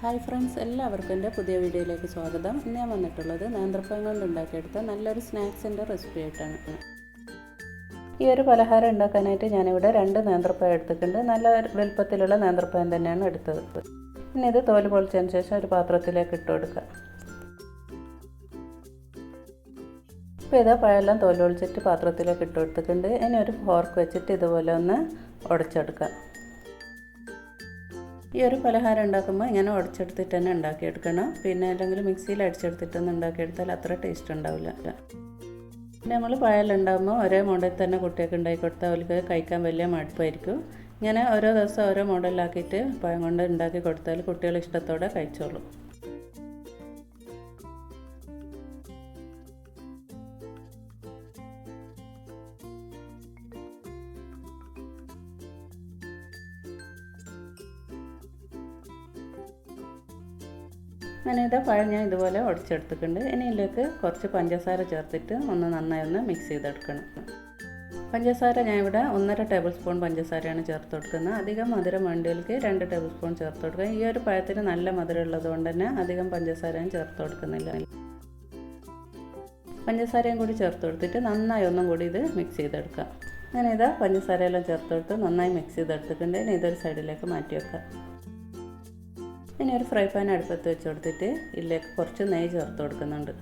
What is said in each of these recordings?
Hi friends എല്ലാവർക്കും എന്റെ പുതിയ വീഡിയോയിലേക്ക് സ്വാഗതം. ഇന്ന് ഞാൻ വന്നിട്ടുള്ളത് നേന്ത്രപ്പഴം കൊണ്ട് ഉണ്ടാക്കിയെടുത്ത നല്ലൊരു സ്നാക്സിന്റെ റെസിപ്പി ആയിട്ടാണ്. ഈ ഒരു പലഹാരം ഉണ്ടാക്കാനായിട്ട് ഞാനിവിടെ രണ്ട് നേന്ത്രപ്പഴം എടുത്തിട്ടുണ്ട്. നല്ല വലുപ്പത്തിലുള്ള നേന്ത്രപ്പഴം തന്നെയാണ് എടുത്തത്. ഇനി ഇത് തോൽ പൊളിച്ചതിന് ശേഷം ഒരു പാത്രത്തിലേക്ക് ഇട്ട് കൊടുക്കുക. ഇപ്പോൾ ഇതാ പഴമെല്ലാം തോൽ പൊളിച്ചിട്ട് പാത്രത്തിലേക്ക് ഇട്ട് കൊടുത്തിട്ടുണ്ട്. ഇനി ഒരു ഫോർക്ക് വെച്ചിട്ട് ഇതുപോലെ ഒന്ന് ഉടച്ചെടുക്കുക. ഈ ഒരു പലഹാരം ഉണ്ടാക്കുമ്പോൾ ഇങ്ങനെ ഉടച്ചെടുത്തിട്ട് തന്നെ ഉണ്ടാക്കിയെടുക്കണം. പിന്നെ അല്ലെങ്കിൽ മിക്സിയിൽ അടിച്ചെടുത്തിട്ടൊന്നും ഉണ്ടാക്കിയെടുത്താൽ അത്ര ടേസ്റ്റ് ഉണ്ടാവില്ല. പിന്നെ നമ്മൾ പായലുണ്ടാകുമ്പോൾ ഒരേ മോഡൽ തന്നെ കുട്ടിയൊക്കെ ഉണ്ടാക്കി കൊടുത്താൽ അവർക്ക് കഴിക്കാൻ വലിയ മടുപ്പായിരിക്കും. ഇങ്ങനെ ഓരോ ദിവസം ഓരോ മോഡലിലാക്കിയിട്ട് പഴം കൊണ്ട് ഉണ്ടാക്കി കൊടുത്താൽ കുട്ടികൾ ഇഷ്ടത്തോടെ കഴിച്ചോളും. അങ്ങനെ ഇതാ പഴം ഞാൻ ഇതുപോലെ ഉടച്ചെടുത്തിട്ടുണ്ട് ഇനി ഇതിലേക്ക് കുറച്ച് പഞ്ചസാര ചേർത്തിട്ട് ഒന്ന് നന്നായി ഒന്ന് മിക്സ് ചെയ്തെടുക്കണം. പഞ്ചസാര ഞാൻ ഇവിടെ ഒന്നര ടേബിൾ സ്പൂൺ പഞ്ചസാരയാണ് ചേർത്ത് കൊടുക്കുന്നത്. അധികം മധുരം വേണ്ടിയവർക്ക് രണ്ട് ടേബിൾ സ്പൂൺ ചേർത്ത് കൊടുക്കുക. ഈ ഒരു പഴത്തിന് നല്ല മധുരം ഉള്ളത് കൊണ്ട് തന്നെ അധികം പഞ്ചസാര ഞാൻ ചേർത്ത് കൊടുക്കുന്നില്ല. പഞ്ചസാരയും കൂടി ചേർത്ത് കൊടുത്തിട്ട് നന്നായി ഒന്നും കൂടി ഇത് മിക്സ് ചെയ്തെടുക്കുക. അങ്ങനെ ഇതാ പഞ്ചസാരയെല്ലാം ചേർത്ത് കൊടുത്ത് നന്നായി മിക്സ് ചെയ്തെടുത്തിട്ടുണ്ട്. ഇതൊരു സൈഡിലേക്ക് മാറ്റി വെക്കാം ഇനി ഒരു ഫ്രൈ പാൻ അടുപ്പത്ത് വെച്ച് കൊടുത്തിട്ട് ഇതിലേക്ക് കുറച്ച് നെയ്യ് ചേർത്ത് കൊടുക്കുന്നുണ്ട്.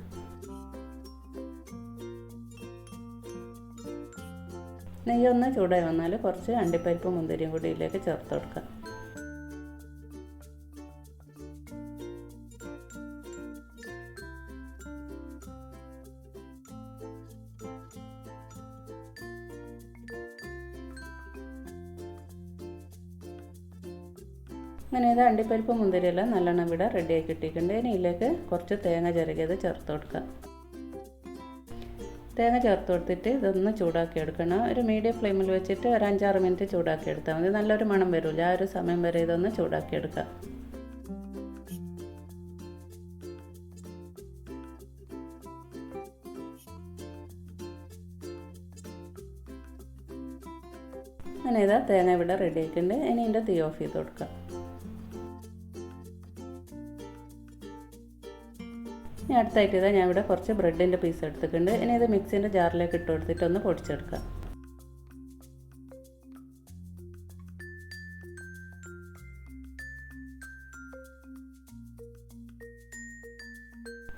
നെയ്യൊന്ന് ചൂടായി വന്നാൽ കുറച്ച് അണ്ടിപ്പരിപ്പ് മുന്തിരിയും കൂടി ഇതിലേക്ക് ചേർത്ത് കൊടുക്കാം. അങ്ങനെ ഇത് അണ്ടിപ്പരിപ്പ് മുന്തിരിയെല്ലാം നല്ലോണം ഇവിടെ റെഡിയാക്കി ഇട്ടിട്ടുണ്ട്. ഇനി ഇതിലേക്ക് കുറച്ച് തേങ്ങ ചിരകിയത് ചേർത്ത് കൊടുക്കുക. തേങ്ങ ചേർത്ത് കൊടുത്തിട്ട് ഇതൊന്ന് ചൂടാക്കി എടുക്കണം. ഒരു മീഡിയം ഫ്ലെയിമിൽ വെച്ചിട്ട് ഒരു അഞ്ചാറ് മിനിറ്റ് ചൂടാക്കി എടുത്താൽ മതി. നല്ലൊരു മണം വരില്ല ആ ഒരു സമയം വരെ ഇതൊന്ന് ചൂടാക്കി എടുക്കുക. അങ്ങനെ ഇതാ തേങ്ങ ഇവിടെ റെഡി ആക്കിയിട്ടുണ്ട് ഇനി ഇതിന്റെ തീ ഓഫ് ചെയ്ത് കൊടുക്കുക. ഇനി അടുത്തായിട്ട് ഇതാ ഞാൻ ഇവിടെ കുറച്ച് ബ്രെഡിന്റെ പീസ് എടുത്തിട്ടുണ്ട്. ഇനി ഇത് മിക്സിന്റെ ജാറിലേക്ക് ഇട്ട് കൊടുത്തിട്ട് ഒന്ന് പൊടിച്ചെടുക്കാം.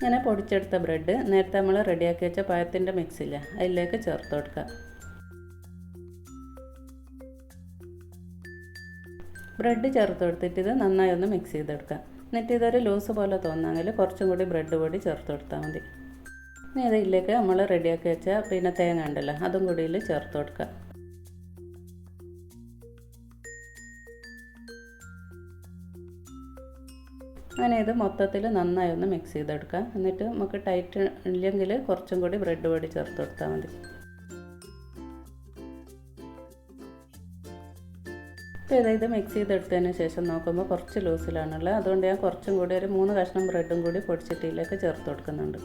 ഇങ്ങനെ പൊടിച്ചെടുത്ത ബ്രെഡ് നേരത്തെ നമ്മൾ റെഡിയാക്കി വെച്ച പഴത്തിന്റെ മിക്സില്ല അതിലേക്ക് ചേർത്ത് കൊടുക്കുക ബ്രെഡ് ചേർത്ത് കൊടുത്തിട്ട് ഇത് നന്നായി ഒന്ന് മിക്സ് ചെയ്തെടുക്കാം. എന്നിട്ട് ഇതൊരു ലൂസ് പോലെ തോന്നാമെങ്കിൽ കുറച്ചും കൂടി ബ്രെഡ് പൊടി ചേർത്ത് കൊടുത്താൽ മതി. ഇനി ഇതിലേക്ക് നമ്മൾ റെഡിയാക്കി വെച്ച പിന്നെ തേങ്ങ ഉണ്ടല്ലോ അതും കൂടി ചേർത്ത് കൊടുക്കുക. അങ്ങനെ ഇത് മൊത്തത്തിൽ നന്നായി ഒന്ന് മിക്സ് ചെയ്തെടുക്കാം എന്നിട്ട് നമുക്ക് ടൈറ്റ് ഇല്ലെങ്കിൽ കുറച്ചും കൂടി ബ്രെഡ് പൊടി ചേർത്ത് കൊടുത്താൽ മതി. ഇപ്പോൾ ഇത് ഇത് മിക്സ് ചെയ്തെടുത്തതിന് ശേഷം നോക്കുമ്പോൾ കുറച്ച് ലൂസിലാണുള്ളത് അതുകൊണ്ട് ഞാൻ കുറച്ചും കൂടി ഒരു മൂന്ന് കഷ്ണം ബ്രെഡും കൂടി പൊടിച്ചിട്ടിയിലേക്ക് ചേർത്ത് കൊടുക്കുന്നുണ്ട്.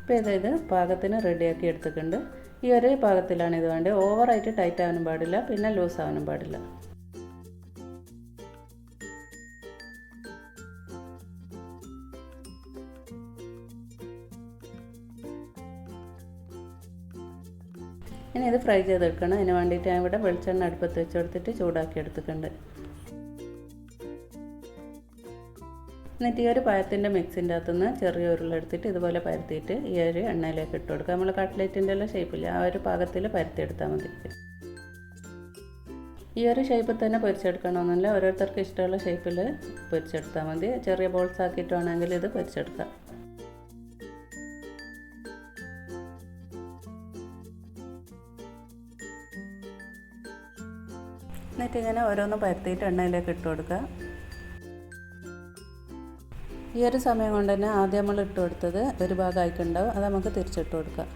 ഇപ്പോൾ ഇതായത് പാകത്തിന് റെഡിയാക്കി എടുത്തിട്ടുണ്ട്. ഈ ഒരേ പാകത്തിലാണ് ഇത് വേണ്ടത്. ഓവറായിട്ട് ടൈറ്റ് ആവാനും പാടില്ല പിന്നെ ലൂസ് ആവാനും പാടില്ല. ഇനി ഇത് ഫ്രൈ ചെയ്തെടുക്കണം. അതിന് വേണ്ടിയിട്ട് ഞാൻ ഇവിടെ വെളിച്ചെണ്ണ അടുപ്പത്ത് വെച്ച് കൊടുത്തിട്ട് ചൂടാക്കി എടുത്തിട്ടുണ്ട്. എന്നിട്ട് ഈ ഒരു പഴത്തിന്റെ മിക്സിന്റെ അകത്തുനിന്ന് ചെറിയ ഉരുളെടുത്തിട്ട് ഇതുപോലെ പരത്തിയിട്ട് ഈ ഒരു എണ്ണയിലേക്ക് ഇട്ട് കൊടുക്കുക. നമ്മൾ കട്ട്ലേറ്റിന്റെ എല്ലാം ഷേപ്പില്ല ആ ഒരു പാകത്തിൽ പരത്തിയെടുത്താൽ മതി. ഈ ഒരു ഷേപ്പിൽ തന്നെ പൊരിച്ചെടുക്കണമെന്നില്ല. ഓരോരുത്തർക്ക് ഇഷ്ടമുള്ള ഷേപ്പിൽ പൊരിച്ചെടുത്താൽ മതി. ചെറിയ ബോൾസ് ആക്കിയിട്ട് വേണമെങ്കിൽ ഇത് പൊരിച്ചെടുക്കാം. എന്നിട്ട് ഇങ്ങനെ ഓരോന്ന് പരത്തിയിട്ട് എണ്ണയിലേക്ക് ഇട്ട് കൊടുക്കുക. ഈ ഒരു സമയം കൊണ്ട് തന്നെ ആദ്യം നമ്മൾ ഇട്ട് കൊടുത്തത് ഒരു ഭാഗമായിട്ടുണ്ടാവും അത് നമുക്ക് തിരിച്ചിട്ട് കൊടുക്കാം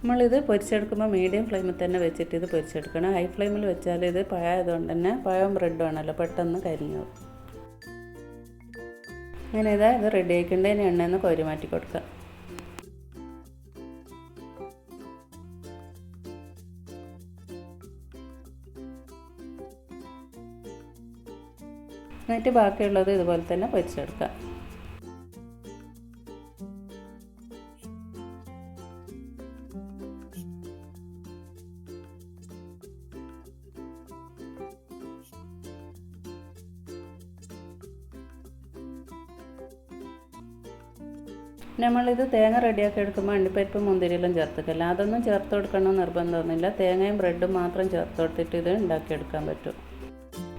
നമ്മളിത് പൊരിച്ചെടുക്കുമ്പോൾ മീഡിയം ഫ്ലെയിമിൽ തന്നെ വെച്ചിട്ട് ഇത് പൊരിച്ചെടുക്കണം. ഹൈ ഫ്ലെയിമിൽ വെച്ചാൽ ഇത് പഴയതുകൊണ്ട് തന്നെ പഴം ബ്രെഡും ആണല്ലോ. പെട്ടെന്ന് കരിഞ്ഞു. അങ്ങനെ ഇതാ ഇത് റെഡി ആക്കേണ്ടതിന് എണ്ണയിൽ നിന്ന് കോരി മാറ്റി കൊടുക്കുക എന്നിട്ട് ബാക്കിയുള്ളത് ഇതുപോലെ തന്നെ പൊരിച്ചെടുക്കുക നമ്മളിത് തേങ്ങ റെഡിയാക്കി എടുക്കുമ്പോൾ അണ്ടിപ്പരിപ്പ് മുന്തിരിയിലും ചേർത്തിട്ടില്ല. അതൊന്നും ചേർത്ത് കൊടുക്കണം നിർബന്ധമൊന്നുമില്ല. തേങ്ങയും ബ്രെഡും മാത്രം ചേർത്ത് കൊടുത്തിട്ട് ഇത് ഉണ്ടാക്കിയെടുക്കാൻ പറ്റും.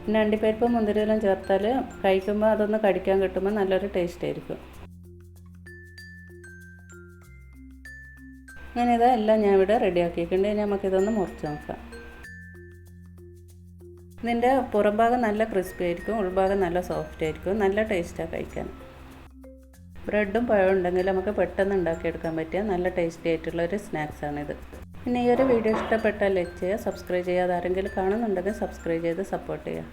പിന്നെ അണ്ടിപ്പരിപ്പ് മുന്തിരിയിലും ചേർത്താൽ കഴിക്കുമ്പോൾ അതൊന്ന് കടിക്കാൻ കിട്ടുമ്പോൾ നല്ലൊരു ടേസ്റ്റ് ആയിരിക്കും. അങ്ങനെ ഇതാ എല്ലാം ഞാൻ ഇവിടെ റെഡിയാക്കിയിട്ടുണ്ട്. ഇനി നമുക്കിതൊന്ന് മുറിച്ച് നോക്കാം. ഇതിന്റെ പുറംഭാഗം നല്ല ക്രിസ്പി ആയിരിക്കും ഉൾഭാഗം നല്ല സോഫ്റ്റ് ആയിരിക്കും. നല്ല ടേസ്റ്റാണ് കഴിക്കാൻ. ബ്രെഡും പഴം ഉണ്ടെങ്കിൽ നമുക്ക് പെട്ടെന്ന് ഉണ്ടാക്കിയെടുക്കാൻ പറ്റിയ നല്ല ടേസ്റ്റി ആയിട്ടുള്ള ഒരു സ്നാക്സാണിത് പിന്നെ ഈ ഒരു വീഡിയോ ഇഷ്ടപ്പെട്ടാൽ ലൈക്ക് ചെയ്യുക സബ്സ്ക്രൈബ് ചെയ്യാതെ ആരെങ്കിലും കാണുന്നുണ്ടെങ്കിൽ സബ്സ്ക്രൈബ് ചെയ്ത് സപ്പോർട്ട് ചെയ്യുക.